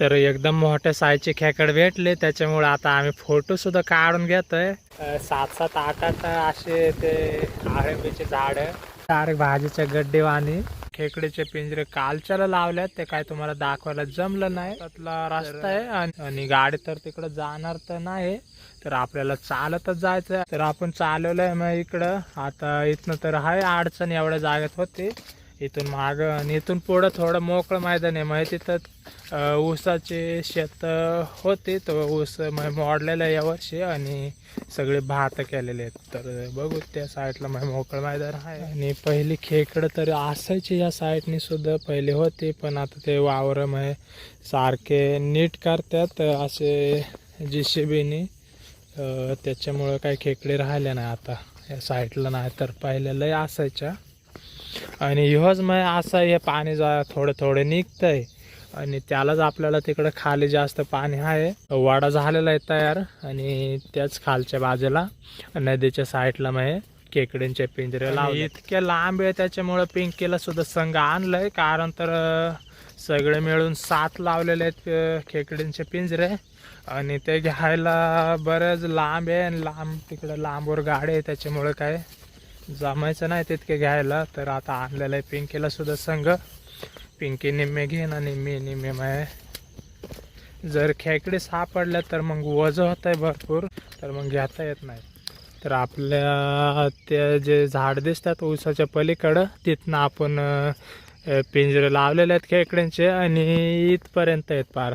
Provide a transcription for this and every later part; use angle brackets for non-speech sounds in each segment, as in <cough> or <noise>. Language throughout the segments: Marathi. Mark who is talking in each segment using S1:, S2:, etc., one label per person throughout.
S1: तर एकदम मोठ्या साईजचे खेकड भेटले. त्याच्यामुळे आता आम्ही फोटो सुद्धा काढून घेतोय. सात सात आठ आठ असे ते आळंबीचे झाड डायरेक्ट भाजीच्या गड्डेवाणी. खेकडीचे पिंजरे कालच्याला लावल्यात. ते काय तुम्हाला दाखवायला जमलं नाही. त्यातला रस्ता आहे आणि- गाडी तर तिकडं जाणार तर नाही. तर आपल्याला चालतच जायचं तर आपण चालवलंय मग इकडं. आता इथनं तर आहे अडचण एवढ्या जागेत होती. इथून माग आणि इथून पुढं थोडं मोकळं मैदान आहे. मग तिथं ऊसाचे शेत होते. तर ऊस मग मोडलेलं आहे यावर्षी आणि सगळे भात केलेले आहेत. तर बघू त्या साईडला मग मोकळं मैदान आहे. आणि पहिली खेकडं तर असायची या साईडने सुद्धा. पहिले होते पण आता ते वावर मग सारखे नीट करतात. असे जी सी त्याच्यामुळं काही खेकडे राहिले नाही आता. या साईडला नाही तर पहिले लय असायच्या. आणि ह्योच मग असं हे पाणी जा थोडं थोडं निघतंय. आणि त्यालाच आपल्याला तिकडं खाली जास्त पाणी आहे. वाडा झालेला आहे तयार. आणि त्याच खालच्या बाजूला नदीच्या साईडला मग खेकड्यांचे पिंजरे लावले. इतके लांब आहे त्याच्यामुळं पिंकीला सुद्धा संघ आणलंय. कारण तर सगळे मिळून सात लावलेले आहेत अं, खेकड्यांचे पिंजरे. आणि ते घ्यायला बरंच लांब आहे. आणि लांब तिकडं लांबवर गाडी आहे त्याच्यामुळं काय जमायचं नाही तितके घ्यायला तर आता आणलेलं आहे पिंकीला सुद्धा संघ. पिंकी निम्मे घेईन आणि मी निम्मे माय. जर खेकडे सापडल्या तर मग वजन होत आहे भरपूर तर मग घेता येत नाही. तर आपल्या ते जे झाड दिसतात ऊसाच्या पलीकडं तिथनं आपण पिंजरे लावलेले आहेत खेकड्यांचे आणि इथपर्यंत आहेत पार.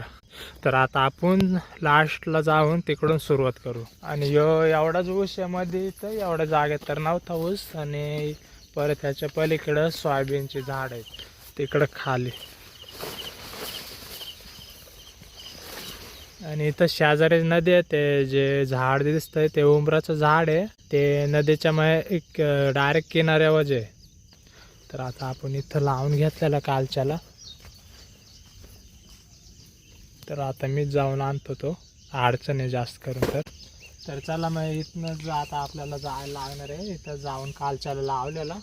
S1: तर आता आपण लास्टला जाऊन तिकडून सुरुवात करू. आणि यो एवढाच ऊस यामध्ये तर एवढ्या जागेत तर नव्हता ऊस. आणि परत ह्याच्या पलीकडं सोयाबीनचे झाड आहेत. तिकडं खाली. आणि इथं शेजारी नदी आहे ते जे झाड दिसतंय ते उंबराचं झाड आहे. ते नदीच्या मग एक डायरेक्ट किनाऱ्यावर आहे. तर आता आपण इथं लावून घेतलेलं कालच्याला. तर आता मी जाऊन आणतो तो. अडचण आहे जास्त करून तर. तर चला मग इथनं आता आपल्याला जायला लागणार आहे. इथं जाऊन कालच्याला लावलेला.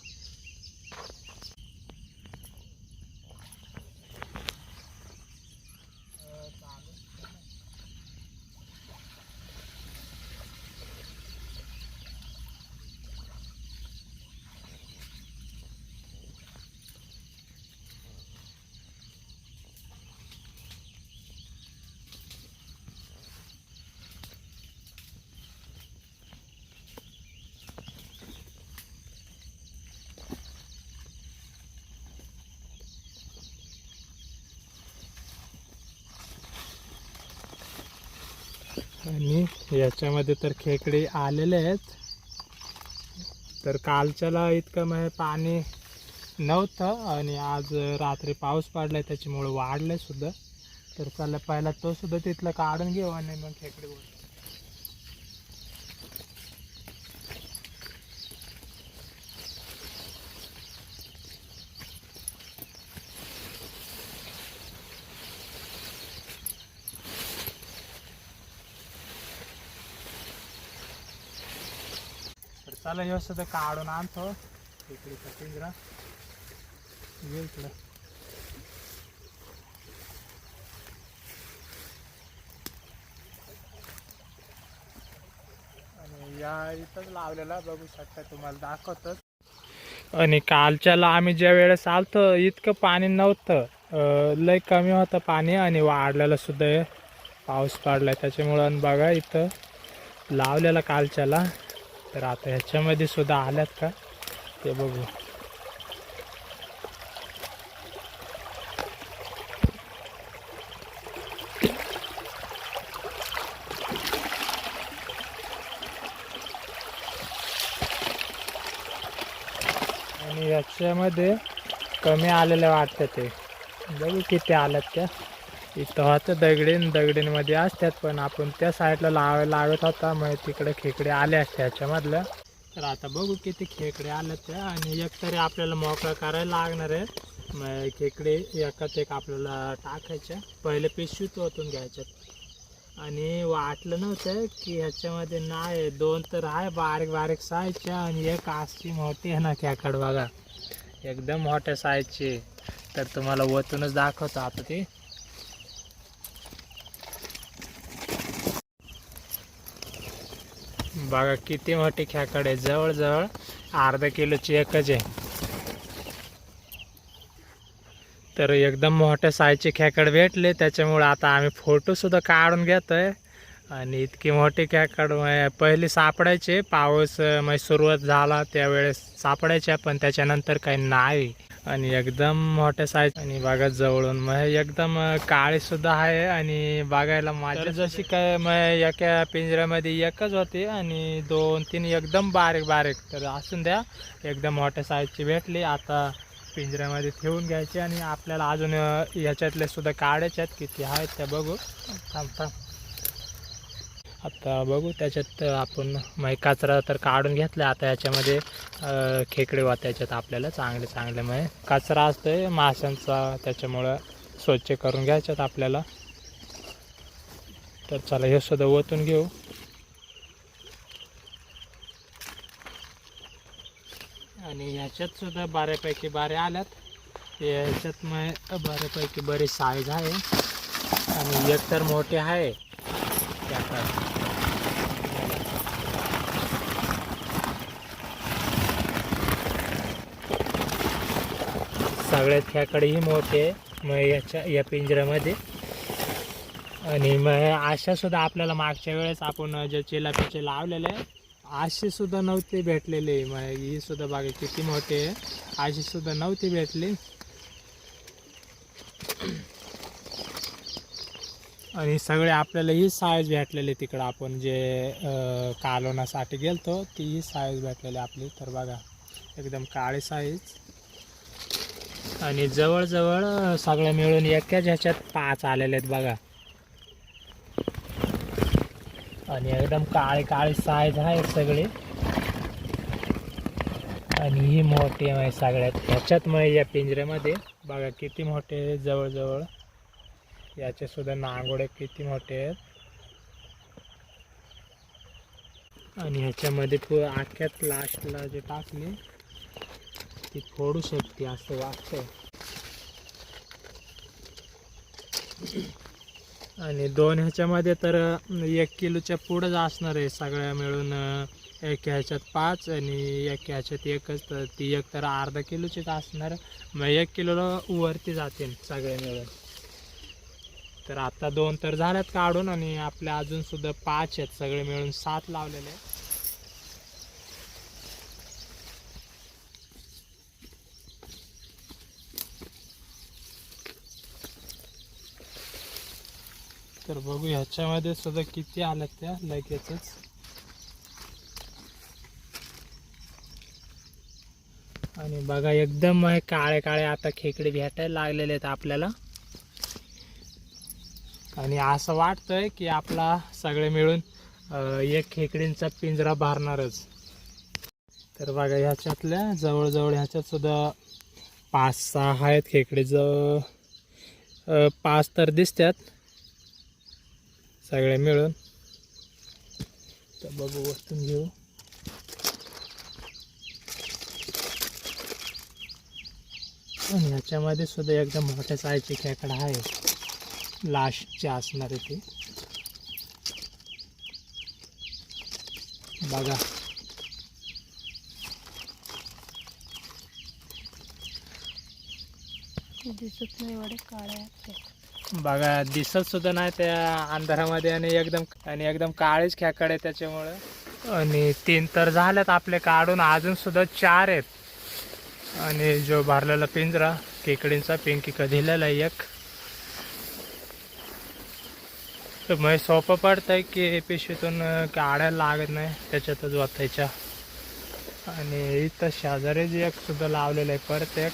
S1: आणि याच्यामध्ये तर खेकडे आलेले आहेत. तर कालच्याला इतकं म्हणजे पाणी नव्हतं आणि आज रात्री पाऊस पडलाय त्याच्यामुळे वाढलंय सुद्धा. तर चला पहिला तो सुद्धा तिथलं काढून घेऊ आणि मग खेकडे बोल. चला हे सुद्धा काढून आणतो. इकडे पिंजरा. ये इकडं. आणि या इथंच लावलेला बघू शकता तुम्हाला दाखवतच. आणि कालच्याला आम्ही ज्या वेळेस आलतो इतकं पाणी नव्हतं. लय कमी होतं पाणी आणि वाढलेलं सुद्धा पाऊस पडलाय त्याच्यामुळं. आणि बघा इथं लावलेला कालच्याला. तर आता ह्याच्यामध्ये सुद्धा आल्यात का? ते बघू. आणि याच्यामध्ये कमी आलेलं वाटतं ते. बघू किती आल्यात त्या. इथं होतं दगडीन दगडींमध्ये असतात पण आपण त्या साईडला लावायला लावत होता मग तिकडे खेकडे आले असते ह्याच्यामधल्या तर आता बघू किती खेकडे आले त्या आणि एक तरी आपल्याला मोकळा करायला लागणार आहे. मग खेकडे एकाच एक आपल्याला टाकायच्या पहिले पिशवीत ओतून घ्यायच्यात आणि वाटलं नव्हतं की ह्याच्यामध्ये नाही दोन तर आहे बारीक बारीक साईजच्या आणि एक आसची मोठी आहे ना खेकड बघा. एकदम मोठ्या साईजची तर तुम्हाला ओतूनच दाखवतो आता ती. बघा किती मोठी खेकडे आहे. जवळजवळ अर्धा किलोची एकच आहे. तर एकदम मोठ्या साईजचे खेकड भेटले. त्याच्यामुळे आता आम्ही फोटोसुद्धा काढून घेतोय. आणि इतकी मोठी खेकड पहिले पहिली सापडायचे. पाऊस म्हणजे सुरुवात झाला त्यावेळेस सापडायच्या पण त्याच्यानंतर काही नाही. आणि एकदम मोठ्या साईज आणि बघा जवळून. मग एकदम काळी सुद्धा आहे आणि बघायला माझ्या जशी काय मग एका पिंजऱ्यामध्ये एकच होती आणि दोन तीन एकदम बारीक बारीक. तर असून द्या एकदम मोठ्या साईजची भेटली. आता पिंजऱ्यामध्ये ठेवून घ्यायची आणि आपल्याला अजून याच्यातले सुद्धा काढायचे आहेत. किती आहेत त्या बघू. थांब थांब. आता बघू त्याच्यात आपण मग कचरा तर काढून घेतला आता याच्यामध्ये खेकडे खेकडे त्याच्यात आपल्याला चांगले चांगले. मग कचरा असतोय माशांचा त्याच्यामुळं स्वच्छ करून घ्यायच्यात आपल्याला. तर चला हे सुद्धा ओतून घेऊ. आणि ह्याच्यात सुद्धा बऱ्यापैकी बारे आल्यात. याच्यात मग बऱ्यापैकी बरी साईज आहे. आणि एक तर मोठे आहे. त्याचा सगळ्यात ह्याकडेही मोठे मग याच्या या पिंजऱ्यामध्ये. आणि मग आशासुद्धा आपल्याला मागच्या वेळेस आपण जे चिलापिचे लावलेले आशीसुद्धा नव्हती नव्हते भेटलेले. मग ही सुद्धा बागे किती मोठे आहे. आशीसुद्धा नव्हती भेटली. आणि सगळे आपल्याला ही साईज भेटलेली तिकडं. आपण जे कालोनासाठी गेलतो ती ही साईज भेटलेली आपली. तर बघा एकदम काळी साईज आणि जवळजवळ सगळं मिळून एकाच ह्याच्यात पाच आलेले आहेत बघा. आणि एकदम काळी काळी साईज आहे सगळी. आणि ही मोठी आहे सगळ्यात. ह्याच्यात मग या पिंजऱ्यामध्ये बघा किती मोठे आहे जवळजवळ. याचे सुद्धा नांगोडे किती मोठे आहेत. आणि ह्याच्यामध्ये पु आख्यात लास्टला जे टाकले. ती फोडू शकते असं वाटतंय आणि दोन ह्याच्यामध्ये तर एक किलोच्या पुढंच असणार आहे सगळ्या मिळून एक ह्याच्यात पाच आणि एक ह्याच्यात एकच तर ती एक तर अर्धा किलोचीच असणार. मग एक किलोला वरती जातील सगळे मिळून. तर आता दोन तर झाल्यात काढून आणि आपल्या अजूनसुद्धा पाच आहेत. सगळे मिळून सात लावलेले तर बघू ह्याच्यामध्ये सुद्धा किती आल्या त्या लगेचच. आणि बघा एकदम काळे काळे आता खेकडे भेटायला लागलेले आहेत आपल्याला. आणि असं वाटतंय की आपला सगळे मिळून एक खेकडींचा पिंजरा भरणारच. तर बघा ह्याच्यातल्या जवळजवळ ह्याच्यात सुद्धा पाच सहा आहेत खेकडे. जवळ पाच तर दिसतात सगळे मिळून. तर बघू वस्तून घेऊ. आणि ह्याच्यामध्ये सुद्धा एकदम मोठ्या साईजची खेकडा आहे. लास्टचे असणार आहे ते. बघा.
S2: दिसत नाही एवढे काळे आहेत
S1: बघा दिसत सुद्धा नाही त्या अंधारामध्ये आणि एकदम आणि एकदम काळीच खेकड आहे त्याच्यामुळं. आणि तीन तर झाल्यात आपले काढून अजून सुद्धा चार आहेत. आणि जो भरलेला पिंजरा केकडींचा पिंकी दिलेला आहे एक. तर मग सोपं पडतंय की पिशवीतून काढायला लागत नाही त्याच्यातच वाचायच्या आणि इथं शेजारीच एक सुद्धा लावलेलं आहे परत एक.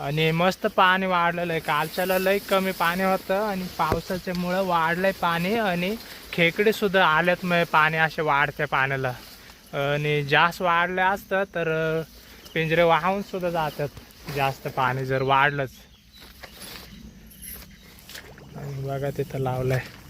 S1: आणि मस्त पाणी वाढलेलं आहे कालच्याला लई कमी पाणी होतं आणि पावसाच्यामुळं वाढलंय पाणी आणि खेकडे सुद्धा आल्यात मग पाणी असे वाढते पाण्याला. आणि जास्त वाढलं असतं तर पिंजरे वाहून सुद्धा जातात. जास्त पाणी जर वाढलंच. आणि बघा तिथं लावलंय. आहे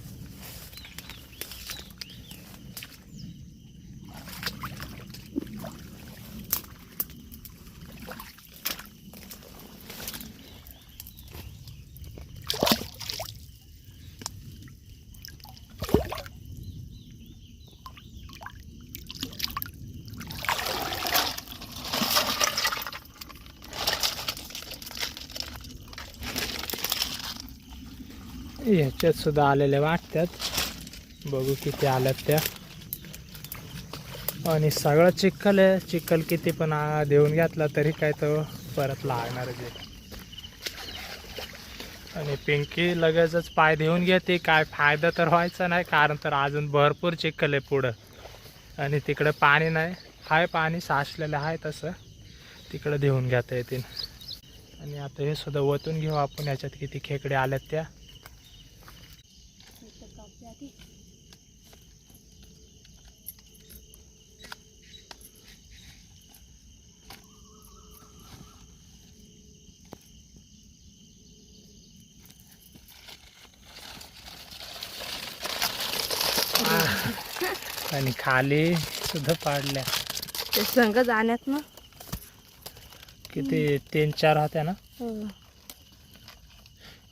S1: सुद्धा आलेल्या वाटतात. बघू किती आल्यात त्या. आणि सगळं चिखल आहे. चिखल किती पण देऊन घेतला तरी काय तो परत लागणारच आहे. आणि पिंकी लगेचच पाय देऊन घेते. काय फायदा तर व्हायचा नाही कारण तर अजून भरपूर चिखल आहे पुढं. आणि तिकडं पाणी नाही. हाय पाणी साचलेलं आहे तसं. तिकडं देऊन घेता येतील. आणि आता हे सुद्धा ओतून घेऊ आपण. याच्यात किती खेकडे आल्यात त्या. आणि खाली सुद्धा पाडल्या.
S2: ते संघ जाण्यात ना?
S1: किती तीन चार होत्या ना?
S2: हो.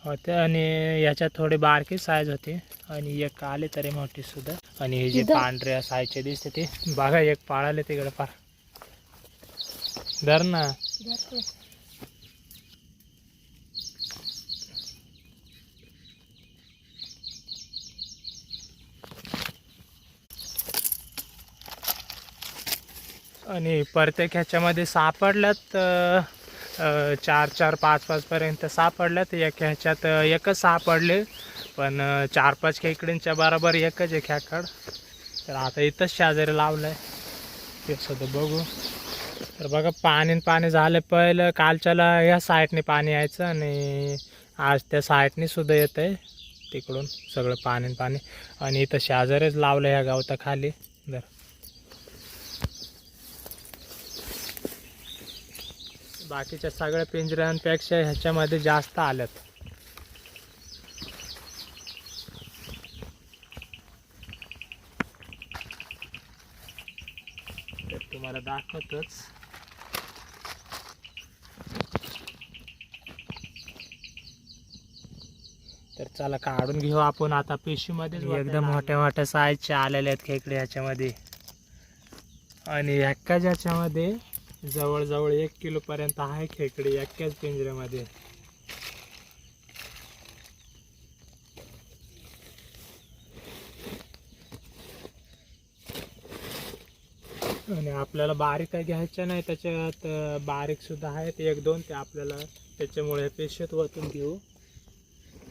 S1: होत्या आणि याच्यात थोडी बारकी साईज होती. आणि एक आली तरी मोठी सुद्धा. आणि हे जे? पांढऱ्या साईजचे दिसते ते. बघा एक पाळाले तिकडे पार. धर ना. आणि प्रत्येक ह्याच्यामध्ये सापडल्यात चार चार पाच पाचपर्यंत सापडल्यात. एक ह्याच्यात एकच सापडले पण चार पाच खेकडींच्या बरोबर एकच आहे खेकड तर आता इथंच शेजारी लावलं आहे ते सुद्धा बघू. तर बघा पाणी पाणी झालं पहिलं कालच्याला ह्या साईडने पाणी यायचं आणि आज त्या साईडने सुद्धा येतं आहे तिकडून सगळं पाणी पाणी. आणि इथं शेजारीच लावलं ह्या गावताखाली. खाली बाकीच्या सगळ्या पिंजऱ्यांपेक्षा ह्याच्यामध्ये जास्त आल्यात. तर तुम्हाला दाखवतोच. तर चला काढून घेऊ आपण आता पिशवीमध्ये एकदम मोठ्या मोठ्या साईजचे आलेले आहेत खेकडे ह्याच्यामध्ये. आणि ह्याच्यामध्ये जवळजवळ एक किलो पर्यंत आहे खेकडे एकाच पिंजऱ्यामध्ये. आणि आपल्याला बारीक काय घ्यायचं नाही त्याच्यात बारीकसुद्धा बारीक सुद्धा आहेत. एक दोन ते आपल्याला त्याच्यामुळे पेशत वतून घेऊ.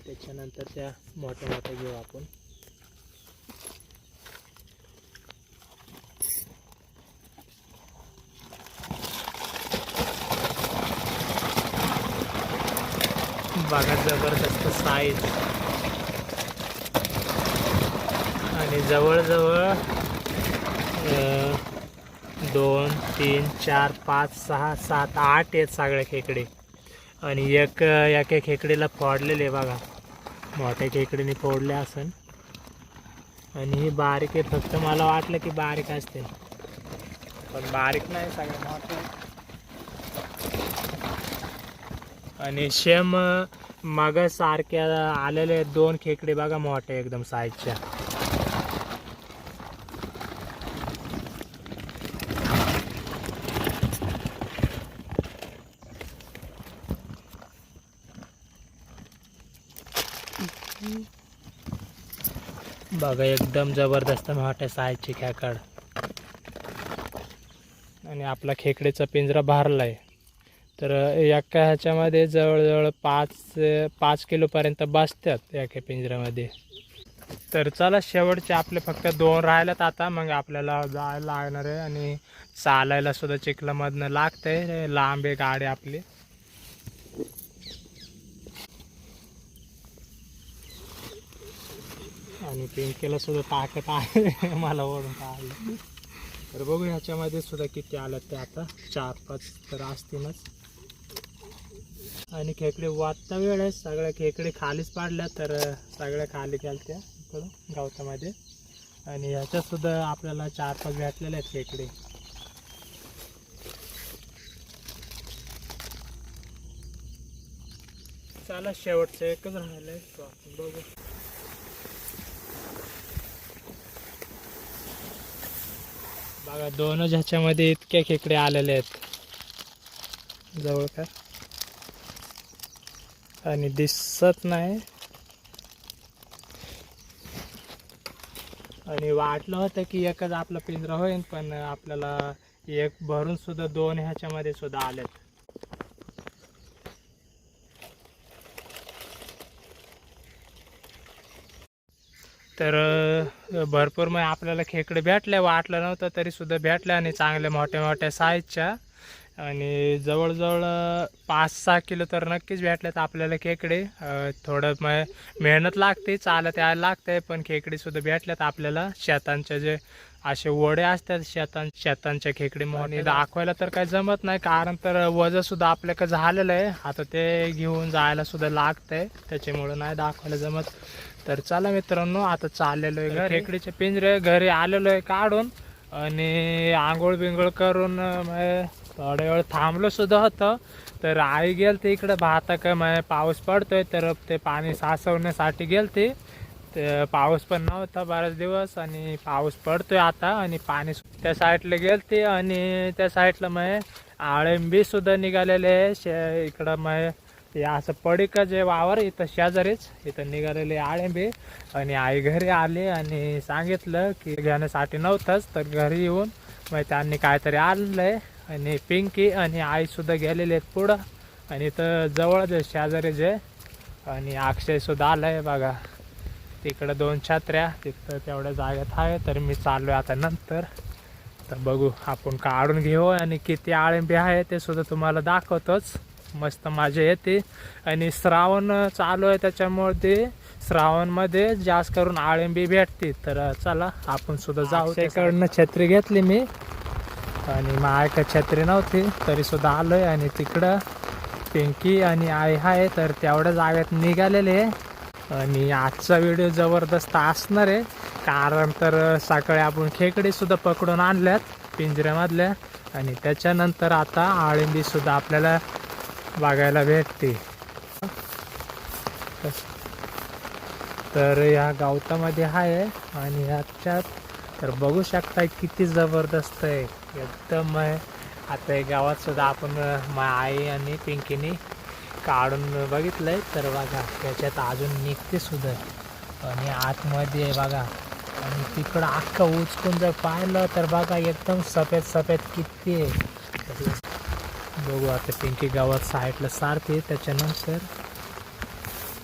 S1: त्याच्यानंतर त्या मोठ्या मोठ्या घेऊ आपण. भागात जबरदस्त साईज. आणि जवळजवळ दोन तीन चार पाच सहा सात आठ आहेत सगळे खेकडे. आणि एक एका खेकडीला फोडलेले बघा. मोठ्या खेकडीने फोडले असन. आणि ही बारीक आहे फक्त मला वाटलं की बारीक असते पण बारीक नाही सगळे मोठे. आणि शेम मग सारख्या आलेले दोन खेकडे बघा मोठे एकदम साईजच्या बघा एकदम जबरदस्त मोठ्या साईजची खेकड. आणि आपला खेकडीचा पिंजरा भारलाय. तर एका ह्याच्यामध्ये जवळजवळ पाच पाच किलोपर्यंत बसतात एका पिंजऱ्यामध्ये. तर चला शेवटचे आपले फक्त दोन राहिल्यात आता. मग आपल्याला जायला लागणार आहे आणि चालायला सुद्धा चिखलामधनं आहे लांब आहे गाडी आपली. आणि पिंकेला सुद्धा ताकद आहे. <laughs> मला ओढून काढलं तर बघू ह्याच्यामध्ये सुद्धा किती आलं ते आता. चार पाच तर असतीलच. आणि खेकडे वाचता वेळ आहे. सगळ्या खेकडे खालीच पाडल्या तर सगळ्या खाली गेल्या इकडं गवतामध्ये. आणि ह्याच्यात सुद्धा आपल्याला चार पाच भेटलेले आहेत खेकडे. चला शेवटचं एकच राहिलंय आहे. बघू. बघा दोनच ह्याच्यामध्ये इतके खेकडे आलेले आहेत. जवळ का आणि दिसत नाही. आणि वाटलं होतं की एकच आपला पिंजरा होईल पण आपल्याला एक भरून सुद्धा दोन ह्याच्यामध्ये सुद्धा आलेत. तर भरपूर मग आपल्याला खेकडे भेटले वाटलं नव्हतं तरी सुद्धा भेटले आणि चांगल्या मोठ्या मोठ्या साईजच्या आणि जवळजवळ पाच सहा किलो तर नक्कीच भेटलेत आपल्याला खेकडे. थोडं मग मेहनत लागते चालत यायला लागते पण खेकडे सुद्धा भेटल्यात आपल्याला. शेतांच्या जे असे वडे असतात शेतां शेतांच्या खेकडे आणि दाखवायला तर काही जमत नाही कारण तर वजन सुद्धा आपल्याकडे झालेलं आहे. आता ते घेऊन जायला सुद्धा लागतंय त्याच्यामुळं नाही दाखवायला जमत. तर चला मित्रांनो आता चाललेलो आहे घरी. खेकडीचे पिंजरे घरी आलेलो आहे काढून. आणि आंघोळ बिंघोळ करून थोड्या वेळ थांबलो सुद्धा होतं. तर आई गेलते इकडे भाता का मग पाऊस पडतोय तर ते पाणी साचवण्यासाठी गेलते. ते पाऊस पण नव्हता बराच दिवस आणि पाऊस पडतोय आता आणि पाणी त्या साईडला गेलते आणि त्या साईडला मग आळंबी सुद्धा निघालेले आहे. शे इकडं मग हे असं पडिक जे वावर इथं शेजारीच इथं निघालेले आळंबी. आणि आई घरी आली आणि सांगितलं की घेण्यासाठी नव्हतंच तर घरी येऊन मग त्यांनी काहीतरी आणलंय. आणि पिंकी आणि आईसुद्धा गेलेले आहेत पुढं. आणि इथं जवळच आहे आणि अक्षयसुद्धा सुद्धा आहे बघा. तिकडं दोन छत्र्या तिथं तेवढ्या जागेत आहे. तर मी चाललोय आता नंतर. तर बघू आपण काढून घेऊ आणि किती आळंबी आहे ते सुद्धा तुम्हाला दाखवतोच. मस्त मजा येते. आणि श्रावण चालू आहे त्याच्यामुळे ते श्रावणमध्ये जास्त करून आळंबी भेटते तर चला आपण सुद्धा जाऊ. त्याकडनं छत्री घेतली मी. आणि माझ्याकडे छत्री नव्हती तरी सुद्धा आलोय आणि तिकडं पिंकी आणि आई आहे तर तेवढ्या जागेत निघालेले. आहे. आणि आजचा व्हिडिओ जबरदस्त असणार आहे कारण तर सकाळी आपण खेकडे सुद्धा पकडून आणल्यात पिंजऱ्यामधल्या. आणि त्याच्यानंतर आता आळिंबी सुद्धा आपल्याला बघायला भेटते. तर या गावतामध्ये आहे आणि ह्याच्यात तर बघू शकता किती जबरदस्त आहे. एकदम आहे. आता गावात सुद्धा आपण मा आई आणि पिंकीने काढून बघितलंय. तर बघा त्याच्यात अजून निघते सुद्धा. आणि आतमध्ये आहे बघा. आणि तिकडं अख्खं उचकून जर पाहिलं तर बघा एकदम सफेद सफेद किती आहे. बघू आता पिंकी गावात साईडला सारते त्याच्यानंतर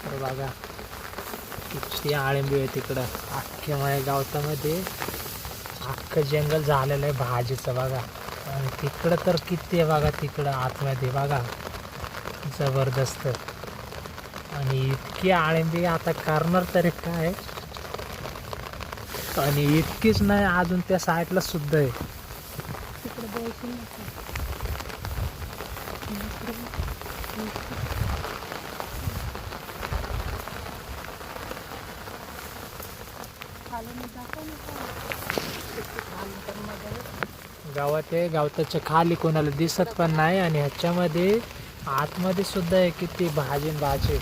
S1: तर बघा किती आळंबी आहे तिकडं. अख्ख्या माझ्या गावतामध्ये. अख्खं जंगल झालेलं आहे भाजीचं बघा. आणि तिकडं तर किती आहे बघा तिकडं आतमध्ये बघा. जबरदस्त. आणि इतकी आळंबी आता करणार तरी काय? आणि इतकीच नाही अजून त्या साईडला सुद्धा आहे.
S2: तिकडे
S1: गावात आहे गावताच्या खाली कोणाला दिसत पण नाही आणि ह्याच्यामध्ये आतमध्ये सुद्धा आहे किती भाजी भाजी.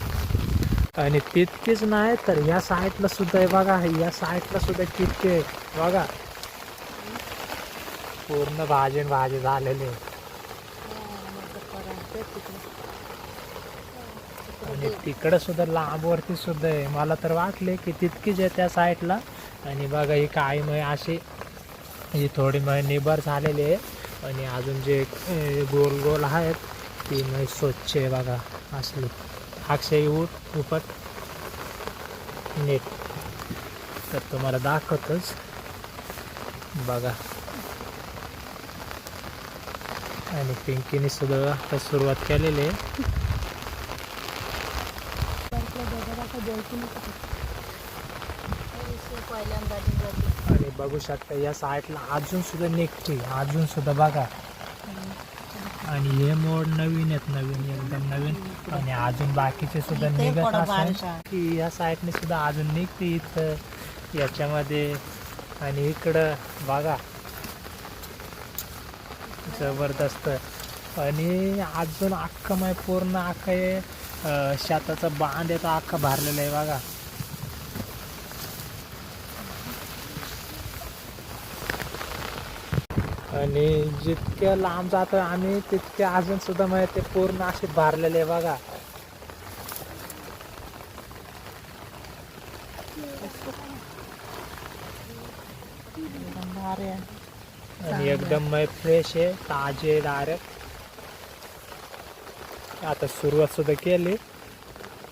S1: आणि तितकीच नाही तर या साईडला सुद्धा आहे बघा या साईडला सुद्धा किती आहे. बघा. पूर्ण भाजी भाजी झालेली आहे. आणि तिकडं सुद्धा लांबवरती सुद्धा आहे. मला तर वाटले की तितकीच आहे त्या साईडला. आणि बघा ही काही मग अशी. ही थोडी मग निबर झालेली आहे. आणि अजून जे गोल गोल आहेत ती मग स्वच्छ आहे बघा असली. अक्षय उठ उपट नीट. तर तुम्हाला दाखवतच. बघा. आणि पिंकीने सुद्धा आता सुरुवात केलेली आहे
S2: परतल्या दगडाला का द्यायची नको ते. हे पहिल्यांदा निघाली.
S1: आणि बघू शकता या साईडला अजून सुद्धा निघते अजून सुद्धा बघा. आणि हे मोड नवीन आहेत नवीन एकदम नवीन. आणि अजून बाकीचे सुद्धा निघत
S2: बारका.
S1: की या साईडने सुद्धा अजून निघते इथं याच्यामध्ये. आणि इकडं बघा. जबरदस्त. आणि अजून अख्खं माय पूर्ण अख्खं हे शेताचा बांध येतो अख्खा भरलेला आहे बघा. आणि जितक्या लांब जातो आम्ही तितके अजून सुद्धा म्हणजे ते पूर्ण असे भरलेले बघा. आणि एकदम फ्रेश आहे ताजे डायरेक्ट आता सुरुवात सुद्धा केली.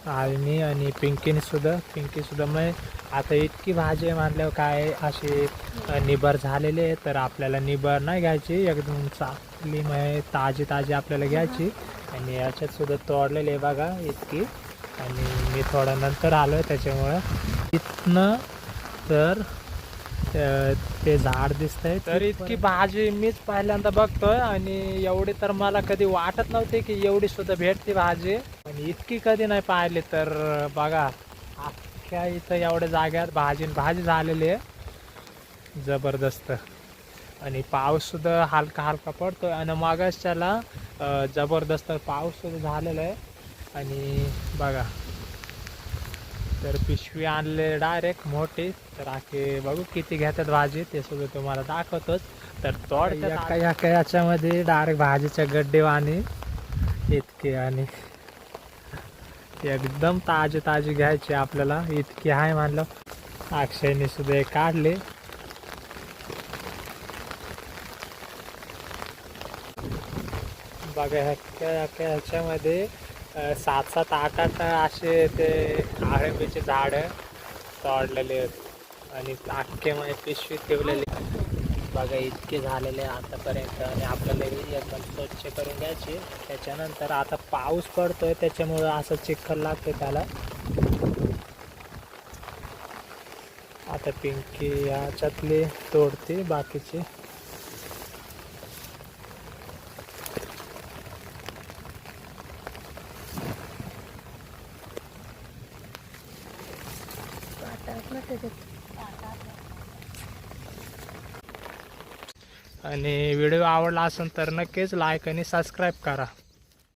S1: आणि आणि पिंकीने सुद्धा पिंकी सुद्धा मग आता इतकी भाजी आहे म्हटल्यावर काय अशी अ, निबर झालेली आहे तर आपल्याला निबर नाही घ्यायची. एकदम चांगली मग ताजी ताजी आपल्याला घ्यायची. आणि याच्यात सुद्धा तोडलेली आहे बघा इतकी. आणि मी थोडा नंतर आलो आहे त्याच्यामुळं. इथनं तर ते झाड दिसतंय. तर इतकी भाजी मीच पहिल्यांदा बघतोय. आणि एवढी तर मला कधी वाटत नव्हती की एवढी सुद्धा भेटते भाजी. आणि इतकी कधी नाही पाहिली तर बघा. अख्ख्या इथं एवढ्या जाग्यात भाजी भाजी झालेली आहे. जबरदस्त. आणि पाऊस सुद्धा हलका हलका पडतोय. आणि मागास त्याला जबरदस्त पाऊस सुद्धा झालेला आहे. आणि बघा. तर पिशवी आणले डायरेक्ट मोठी. तर आखे बघू किती घेतात भाजी. ते सुद्धा तुम्हाला दाखवतोच. तर तोड याच्यामध्ये डायरेक्ट भाजीच्या गड्डे वाणी इतके आणि एकदम ताजे ताजे घ्यायचे आपल्याला. इतकी आहे म्हणलं. अक्षयने सुद्धा काढले. बघा ह्याच्या ह्याच्यामध्ये सात सात आठ आठ असे ते आळंबीचे झाडं तोडलेले आहेत. आणि अख्खे पिशवी ठेवलेली. बघा इतके झालेले आतापर्यंत आणि आपल्याला एकदम स्वच्छ करून घ्यायचे. त्याच्यानंतर आता पाऊस पडतोय त्याच्यामुळं असं चिखल लागते त्याला. आता पिंकी याच्यातली तोडते बाकीची. आणि व्हिडिओ आवडला असेल तर नक्कीच लाईक आणि सबस्क्राईब करा.